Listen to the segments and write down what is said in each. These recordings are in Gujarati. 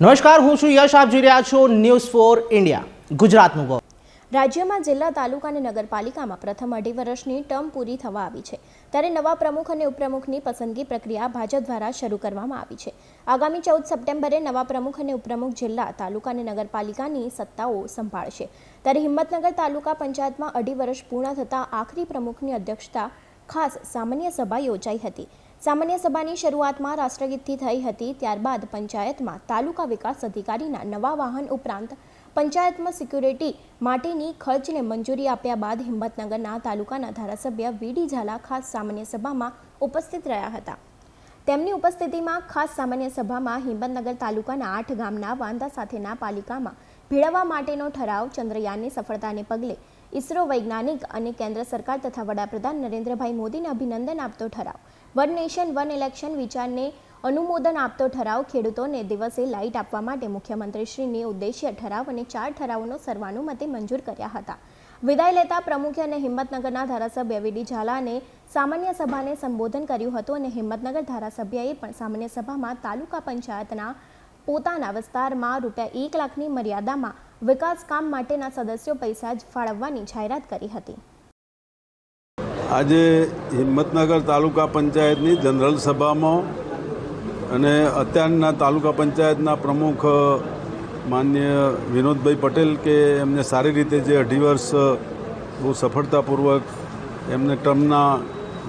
નમસ્કાર, હું છું યશ, આપ જોઈ રહ્યા છો ન્યૂઝ ફોર ઇન્ડિયા ગુજરાતનું ગૌરવ. રાજ્યમાં જિલ્લા, તાલુકા અને નગરપાલિકામાં પ્રથમ અઢી વર્ષની ટર્મ પૂરી થવા આવી છે. ત્યારે નવા પ્રમુખ અને ઉપપ્રમુખની પસંદગી પ્રક્રિયા ભાજપ દ્વારા શરૂ કરવામાં આવી છે. આગામી ચૌદ સપ્ટેમ્બરે નવા પ્રમુખ અને ઉપપ્રમુખ જિલ્લા, તાલુકા અને નગરપાલિકાની સત્તાઓ સંભાળશે. ત્યારે હિંમતનગર તાલુકા પંચાયતમાં અઢી વર્ષ પૂર્ણ થતાં આખરી પ્રમુખની અધ્યક્ષતા ખાસ સામાન્ય સભા યોજાઈ હતી. સામાન્ય સભાની શરૂઆતમાં રાષ્ટ્રગીતથી થઈ હતી, ત્યારબાદ પંચાયતમાં તાલુકા વિકાસ અધિકારીના નવા વાહન ઉપરાંત પંચાયતમાં સિક્યુરિટી માટેની ખર્ચને મંજૂરી આપ્યા બાદ હિંમતનગરના તાલુકાના ધારાસભ્ય વીડી ઝાલા ખાસ સામાન્ય સભામાં ઉપસ્થિત રહ્યા હતા. તેમની ઉપસ્થિતિમાં ખાસ સામાન્ય સભામાં હિંમતનગર તાલુકાના આઠ ગામના વાંદા સાથેના પાલિકામાં ભેળવવા માટેનો ઠરાવ ચંદ્રયાનની સફળતાને પગલે ઇસરો વૈજ્ઞાનિક અને કેન્દ્ર સરકાર તથા વડાપ્રધાન નરેન્દ્રભાઈ મોદીને અભિનંદન આપતો ઠરાવ. વન નેશન, વન ઇલેક્શન વિચારને અનુમોદન આપતો ઠરાવ ખેડૂતોને દિવસે લાઇટ આપવા માટે મુખ્યમંત્રીશ્રીને ઉદ્દેશ્ય ઠરાવ અને ચાર ઠરાવોનો સર્વાનુમતે મંજૂર કર્યા હતા. વિદાય લેતા પ્રમુખે અને હિંમતનગરના ધારાસભ્ય વીડી ઝાલાને સામાન્ય સભાને સંબોધન કર્યું હતું અને હિંમતનગર ધારાસભ્યએ પણ સામાન્ય સભામાં તાલુકા પંચાયતના પોતાના વિસ્તારમાં રૂપિયા એક લાખની મર્યાદામાં વિકાસ કામ માટેના સદસ્યો પૈસા જ ફાળવવાની જાહેરાત કરી હતી. આજે હિંમતનગર તાલુકા પંચાયતની જનરલ સભામાં અને અત્યારના તાલુકા પંચાયતના પ્રમુખ, માન્ય વિનોદભાઈ પટેલ કે એમને સારી રીતે જે અઢી વર્ષ, બહુ સફળતાપૂર્વક એમને ટર્મના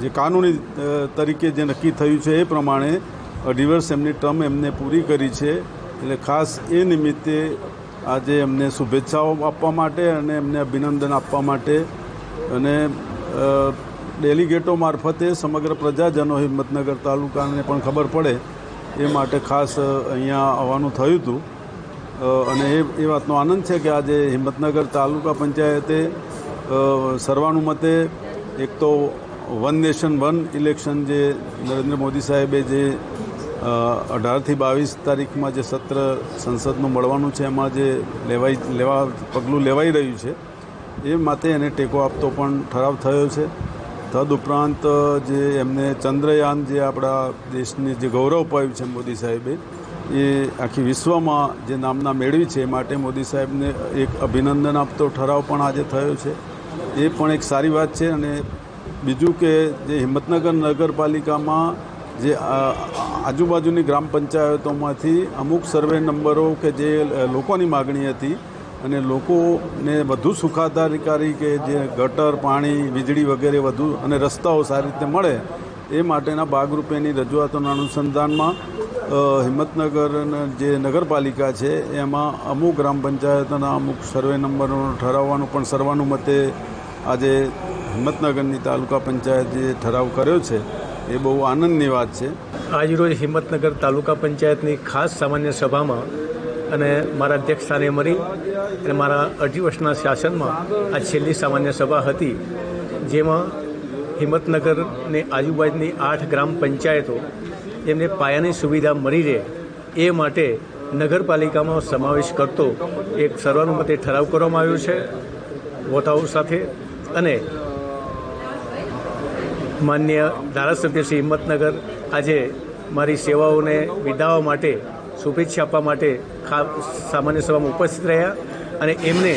જે કાનૂની તરીકે જે નક્કી થયું છે એ પ્રમાણે અઢી વર્ષ એમની ટર્મ એમને પૂરી કરી છે. એટલે ખાસ એ નિમિત્તે આજે એમને શુભેચ્છાઓ આપવા માટે અને એમને અભિનંદન આપવા માટે. અને ડેલિગેટો મારફતે સમગ્ર પ્રજાજનો હિંમતનગર તાલુકાને પણ ખબર પડે એ માટે ખાસ અહીંયા આવવાનું થયું હતું. અને એ એ વાતનો આનંદ છે કે આજે હિંમતનગર તાલુકા પંચાયતે સર્વાનુમતે એક તો વન નેશન વન ઇલેક્શન જે નરેન્દ્ર મોદી સાહેબે જે અઢારથી બાવીસ તારીખમાં જે સત્ર સંસદનું મળવાનું છે, એમાં જે લેવાઈ, લેવા, પગલું લેવાઈ રહ્યું છે, એ માટે એને ટેકો આપતો પણ ઠરાવ થયો છે. તદ ઉપરાંત જે એમને ચંદ્રયાન જે આપણા દેશને જે ગૌરવ પાયું છે મોદી સાહેબે, એ આખી વિશ્વમાં જે નામના મેળવી છે, એ માટે મોદી સાહેબને એક અભિનંદન આપતો ઠરાવ પણ આજે થયો છે. એ પણ એક સારી વાત છે અને બીજું કે જે હિંમતનગર નગરપાલિકામાં જે આજુબાજુની ગ્રામ પંચાયતોમાંથી અમુક સર્વે નંબરો કે જે લોકોની માગણી હતી અને લોકોને વધુ સુખાકારી કે જે ગટર, પાણી, વીજળી વગેરે વધુ અને રસ્તાઓ સારી રીતે મળે એ માટેના ભાગરૂપેની રજૂઆતોના અનુસંધાનમાં હિંમતનગર જે નગરપાલિકા છે એમાં અમુક ગ્રામ પંચાયતોના અમુક સર્વે નંબરો ઠરાવવાનું પણ સર્વાનુમતે આજે હિંમતનગરની તાલુકા પંચાયત જે ઠરાવ કર્યો છે એ બહુ આનંદની વાત છે. આજરોજ હિંમતનગર તાલુકા પંચાયતની ખાસ સામાન્ય સભામાં અને મારા અધ્યક્ષ સ્થાને મળી અને મારા અઢી વર્ષના શાસનમાં આ છેલ્લી સામાન્ય સભા હતી, જેમાં હિંમતનગરની આજુબાજુની આઠ ગ્રામ પંચાયતો એમને પાયાની સુવિધા મળી રહે એ માટે નગરપાલિકામાં સમાવેશ કરતો એક સર્વાનુમતે ઠરાવ કરવામાં આવ્યો છે, વોટ સાથે અને માન્ય ધારાસભ્ય શ્રી હિંમતનગર આજે મારી સેવાઓને વિદાવવા માટે, શુભેચ્છા આપવા માટે સામાન્ય સભામાં ઉપસ્થિત રહ્યા અને એમને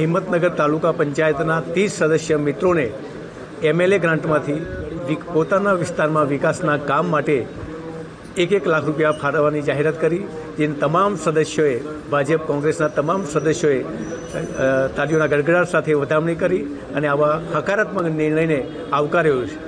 હિંમતનગર તાલુકા પંચાયતના ત્રીસ સદસ્ય મિત્રોને એમએલએ ગ્રાન્ટમાંથી પોતાના વિસ્તારમાં વિકાસના કામ માટે એક એક લાખ રૂપિયા ફાળવવાની જાહેરાત કરી. જેની તમામ સદસ્યોએ, ભાજપ કોંગ્રેસના તમામ સદસ્યોએ તાલીઓના ગડગડાટ સાથે વધામણી કરી અને આવા હકારાત્મક નિર્ણયને આવકાર્યો છે.